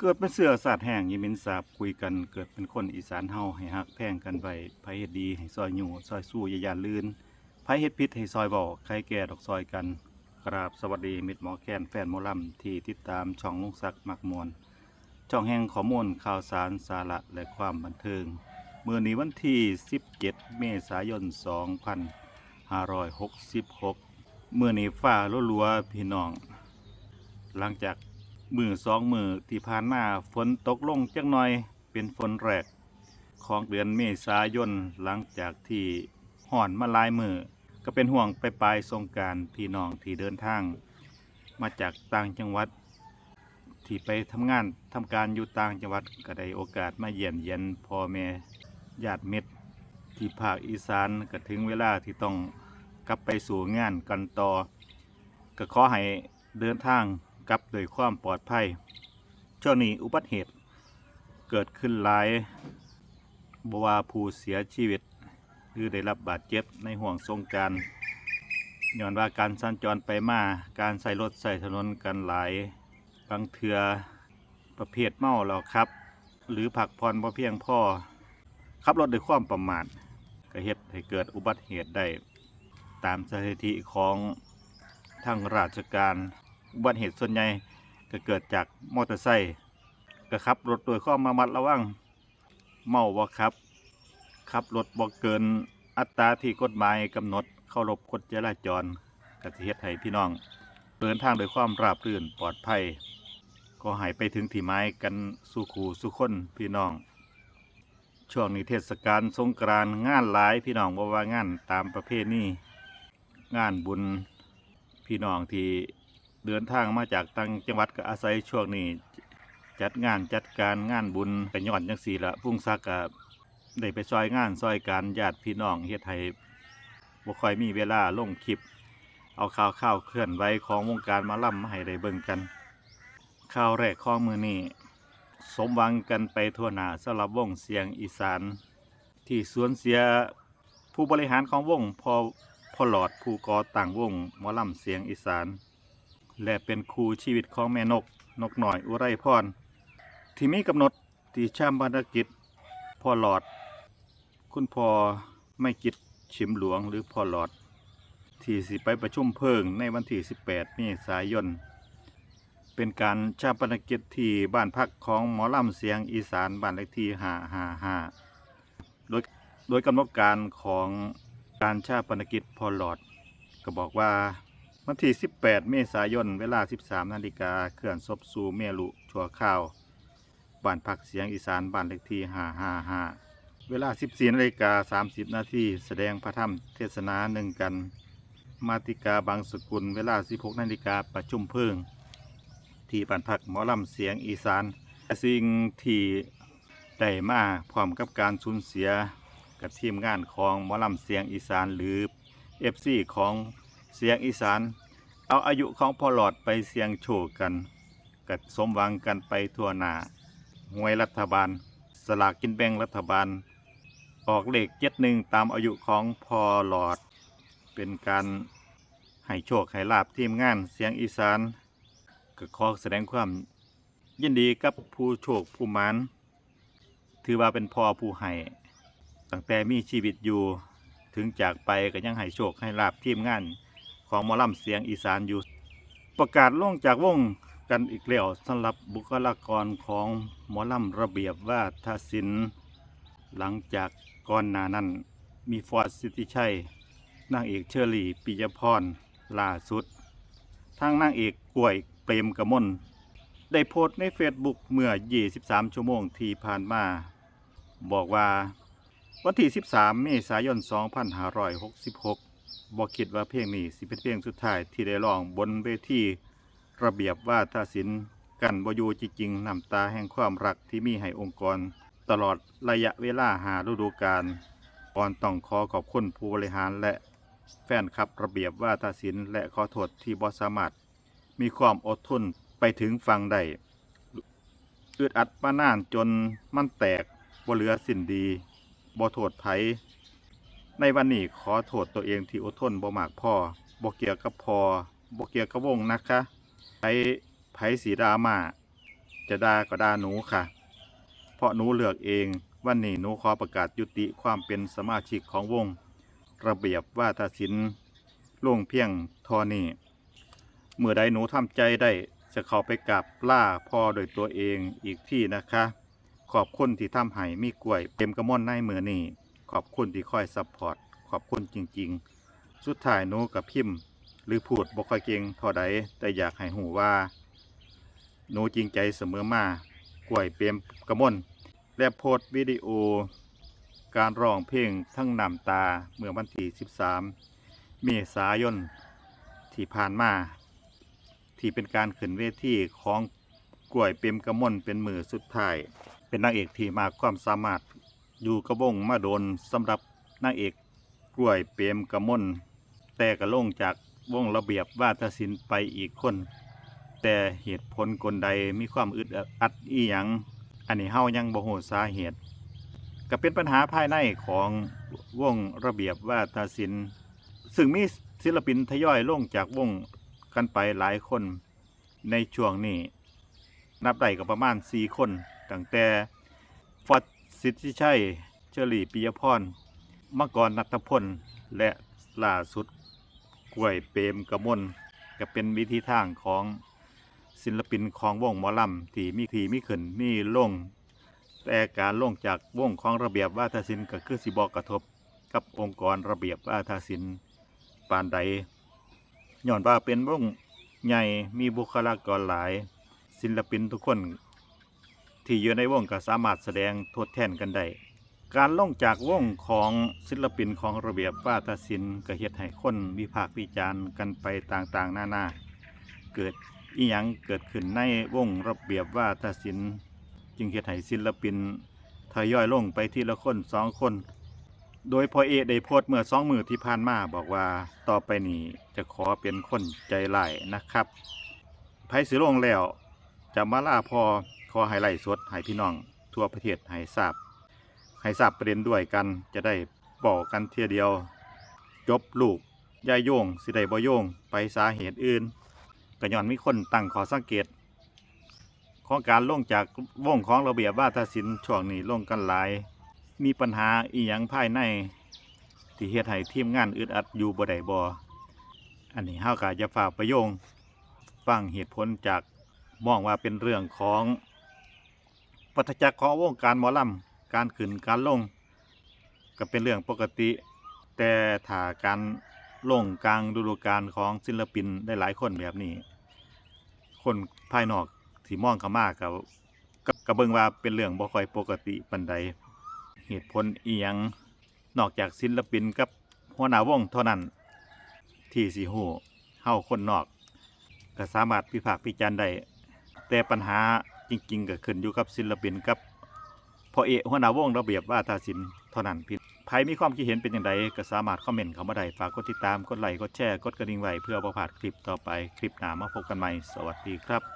เกิดเป็นเสือสาดแห้งยิมินสาบคุยกันเกิดเป็นคนอีสานเฮาให้ฮักแพงกันไว้ไผเฮ็ดดีให้ซอยอยู่ซอยสู้อย่ายานลื่นไผเฮ็ดผิดให้ซอยเว้าใครแก่ดอกซอยกันกราบสวัสดีมิตรหมอแคนแฟนหมอลำที่ติดตามช่องลุงศักดิ์มักมวลช่องแห่งข้อมูลข่าวสารสาระและความบันเทิงเมื้อนี้วันที่ 17 เมษายน 2566 เมื้อนี้ฟ้ารัวๆพี่น้อง หลังจาก มือสองมือที่ผ่านมาฝนตกลงจักหน่อยเป็นฝนแรก ของเดือนเมษายนหลังจากที่ห่อนมาลายมือก็เป็นห่วงไปปลายสงการพี่น้องที่เดินทาง มาจากต่างจังหวัด ที่ไปทำงานทำการอยู่ต่างจังหวัดก็ได้โอกาสมาเยี่ยมเยียนพ่อแม่ญาติมิตรที่ภาคอีสานก็ถึงเวลาที่ต้องกลับไปสู่งานกันต่อ ก็ขอให้เดินทาง กลับโดยความปลอดภัยช่วงนี้อุบัติเหตุเกิดขึ้นหลายบวาผู้เสียชีวิต หรือได้รับบาดเจ็บในห่วงสงการย้อนว่าการสัญจรไปมาการใส่รถใส่ถนนกันหลายบางเทือประเภทเมาแล้วครับ หรือผักพรบ่เพียงพ่อขับรถด้วยความประมาทก็เฮ็ดให้เกิดอุบัติเหตุได้ ตามสถิติของทางราชการ อุบัติเหตุส่วนใหญ่ก็เกิดจากมอเตอร์ไซค์ก็ขับรถโดยความระมัดระวังเมาบ่ครับขับรถบ่เกินอัตราที่กฎหมายกำหนดเคารพกฎจราจรกสิเฮ็ดให้พี่น้อง เดินทางโดยความราบรื่นปลอดภัย ก็ให้ไปถึงที่หมายกันสู่ขูสู่คนพี่น้อง ช่วงนี้เทศกาลสงกรานงานหลายพี่น้องบ่ว่างานตามประเพณีงานบุญพี่น้องที่ เดินทางมาจากต่างจังหวัดก็อาศัยช่วงนี้จัดงานจัดการงานบุญกันย้อนจังสี่ละพุ่งซักก็ได้ไปซอยงานซอยการญาติพี่น้องเฮ็ดให้บ่ค่อยมีเวลาลงคลิป เอาข่าวข่าวเคลื่อนไหวของวงการมาล่ำมาให้ได้เบิ่งกัน ข่าวแรกของมือนี้สมหวังกันไปทั่วหน้าสำหรับวงเสียงอีสาน ที่สวนเสียผู้บริหารของวงพอพอหลอดผู้ก่อตั้งวงหมอล่ำเสียงอีสาน และเป็นครูชีวิตของแม่นก นกหน่อยอุไรพร ที่มีกำหนดที่ชามบรรกิจพ่อหลอด คุณพ่อไม่กิจชิมหลวงหรือพ่อหลอด ที่สิไปประชุมเพิงในวันที่ 18เมษายน เป็นการชาปนกิจที่บ้านพักของหมอลำเสียงอีสานบ้านเลขที่555โดยโดยกำหนดการของการชาปนกิจพอหลอด ก็บอกว่า วันที่ 18 เมษายน เวลา 13 นาฬิกาเคลื่อนศพสู่เมลุชัวข้าวบ้านพักเสียงอีสานบ้านเลขที่ 555 เวลา 14 นาฬิกา 30 นาทีแสดงพระธรรมเทศนาหนึ่งกัน มาติกาบางสกุล เวลา 16 นาฬิกาประชุมเพลิงที่บ้านพักหมอลำเสียงอีสาน สิ่งที่ได้มาพร้อมกับการสูญเสียกับทีมงานของหมอลำเสียงอีสานหรือ FC ของ เสียงอีสาน เอาอายุของพอหลอดไปเสียงโชว์กันกัดสมหวังกันไปทั่วหน้าหวยรัฐบาล สลากกินแบ่งรัฐบาล ออกเลขเจ็ดหนึ่งตามอายุของพอหลอด เป็นการให้โชคให้ลาบทีมงานเสียงอีสานก็ขอแสดงความยินดีกับผู้โชคผู้มานถือว่าเป็นพ่อผู้ให้ตั้งแต่มีชีวิตอยู่ถึงจากไปก็ยังให้โชคให้ลาบทีมงาน ของหมอลำเสียงอีสานอยู่ ประกาศล่วงจากวงกันอีกแล้วสำหรับบุคลากรของหมอลำระเบียบว่าทศิลป์หลังจากก่อนหน้านั้น มีฟอร์ดสิทธิชัยนางเอกเชอรี่ปิยพรล่าสุด ทางนางเอกกล้วยเปรมกระมลได้โพสต์ในเฟซบุ๊กเมื่อ 23 ชั่วโมงที่ผ่านมา บอกว่า วันที่ 13 เมษายน 2566 บอคิดว่าเพลงนี้สิเป็นเพลงสุดท้ายที่ได้ร้องบนเวทีระเบียบว่าทศิลป์กันบอยู่จริงๆน้ำตาแห่งความรักที่มีให้องค์กร ตลอดระยะเวลาหาฤดูกาลก่อนต้องขอขอบคุณผู้บริหารและแฟนคลับระเบียบว่าทศิลป์และขอโทษที่บ่สามารถมีความอดทนไปถึงฟังได้อึดอัดมานานจนมันแตกบ่เหลือสิ่นดีบ่โทษไผ ในวันนี้ขอโทษตัวเองที่อดทนบ่มากพอบ่เกี่ยวกับพอบ่เกี่ยวกับวงนะคะไผไผสีดรามาจะด่าก็ด่าหนูค่ะ เพราะหนูเลือกเองวันนี้หนูขอประกาศยุติความเป็นสมาชิกของวง ระเบียบว่าทศินลป์ลงเพียงทอนี้เมื่อใดหนูทำใจได้จะเข้าไปกราบล่าพ่อโดยตัวเองอีกที่นะคะ ขอบคุณที่ทำให้มีกล้วยเต็มกระม่อนในมือนี้ ขอบคุณที่คอยซัพพอร์ตขอบคุณจริง ๆ สุดท้ายหนูกับพิมพ์หรือพูดบ่ค่อยเก่งเท่าใดแต่อยากให้หูว่าหนูจริงใจเสมอมากล้วยเปรมกระมนและโพสต์วิดีโอ การร้องเพลงทั้งน้ำตาเมื่อวันที่13 เมษายนที่ผ่านมา ที่เป็นการขึ้นเวทีของกล้วยเปรมกระมนเป็นมือสุดท้าย เป็นนางเอกที่มากความสามารถ อยู่กระวงมาโดนสำหรับนางเอกกล้วยเปรมกระม่นแต่กระลงจากวงระเบียบวาทศิลป์ไปอีกคน แต่เหตุผลกลใดมีความอึดอัดอีหยังอันนี้เฮายังบ่ฮู้สาเหตุ ก็เป็นปัญหาภายในของวงระเบียบวาทศิลป์ซึ่งมีศิลปินทยอยลงจากวงกันไปหลายคนในช่วงนี้ นับได้ก็ประมาณ 4 คน ตั้งแต่ฟอด สิทธิชัยเชอรี่ปิยพรมกรนัทพล และล่าสุดกล้วยเปรมกระมลก็เป็นวิธีทางของศิลปินของวงหมอลำที่มีทีมีขึ้นมีลง แต่การลงจากวงของระเบียบวาทศิลป์ก็คือสิบอกกระทบกับองค์กรระเบียบวาทศิลป์ปานใดย้อนว่าเป็นวงใหญ่มีบุคลากรหลาย ศิลปินทุกคน ที่อยู่ในวงก็สามารถแสดงทดแทนกันได้การล่องจากวงของศิลปินของระเบียบวาทศิลป์ก็เฮ็ดให้คนวิพากษ์วิจารณ์กันไปต่างๆ นานา เกิดอีหยังเกิดขึ้นในวงระเบียบวาทศิลป์จึงเฮ็ดให้ศิลปินทยอยลงไปทีละคนสองคน โดยพอเอได้โพสต์เมื่อสองมือที่ผ่านมาบอกว่าต่อไปนี้จะขอเป็นคนใจร้ายนะครับไผสิลงแล้วจะมาล่าพอ อให้ไล่สดให้พี่น้อง ทั่วประเทศให้ทราบ ให้ทราบประเด็นด้วยกันจะได้บอกกันเทียเดียว จบลูกย่าโยง สิได้บ่โยง ไปสาเหตุอื่นก็ย้อนมีคนตั้งขอสังเกตของการล่งจากวงของระเบียบวาทศิลป์ช่วงนี้ล่งกันหลาย มีปัญหาอีหยังภายใน ที่เฮ็ดให้ทีมงานอึดอัดอยู่บ่ได้บ่อันนี้เฮาก็จะฝากประโยงฟังเหตุผลจากมองว่าเป็นเรื่องของ ปัจจักรของวงการหมอลำการขึ้นการลง ก็เป็นเรื่องปกติ แต่ถ้าการลงกลางฤดูกาลของศิลปินได้หลายคนแบบนี้ คนภายนอกที่มองเข้ามากับกระเบิงว่าเป็นเรื่องบ่ค่อยปกติปันใดเหตุผลอียงนอกจากศิลปินกับหัวหน้าวงเท่านั้น ที่สิฮู้เฮาคนนอก ก็สามารถพิพากษ์พิจารณ์ได้แต่ปัญหา จริงๆก็ขึ้นอยู่กับศิลปินกับพอเอกหัวหน้าวงระเบียบว่าทศิลเท่านั้นพี่ใครมีความคิดเห็นเป็นอย่างไรก็สามารถคอมเมนต์เข้ามาได้ฝากกดติดตามกดไลค์กดแชร์กดกระดิ่งไว้เพื่อประพาดคลิปต่อไปคลิปหน้ามาพบกันใหม่ สวัสดีครับ